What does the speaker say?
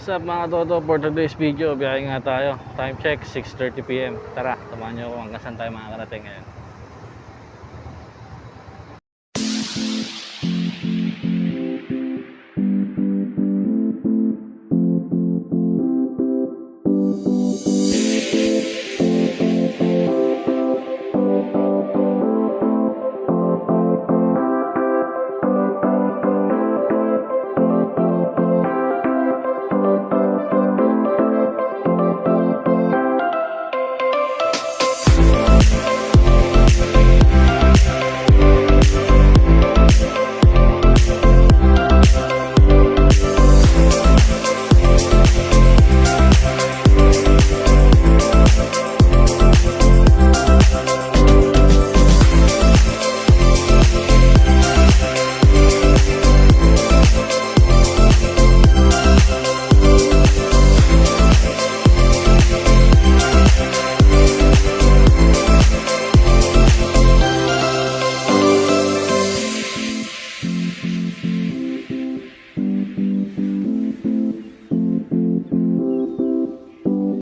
What's up mga toto for today's video, biyahe nga tayo. Time check, 6.30pm. Tara, samahan nyo ako hanggang saan tayo makakarating ngayon.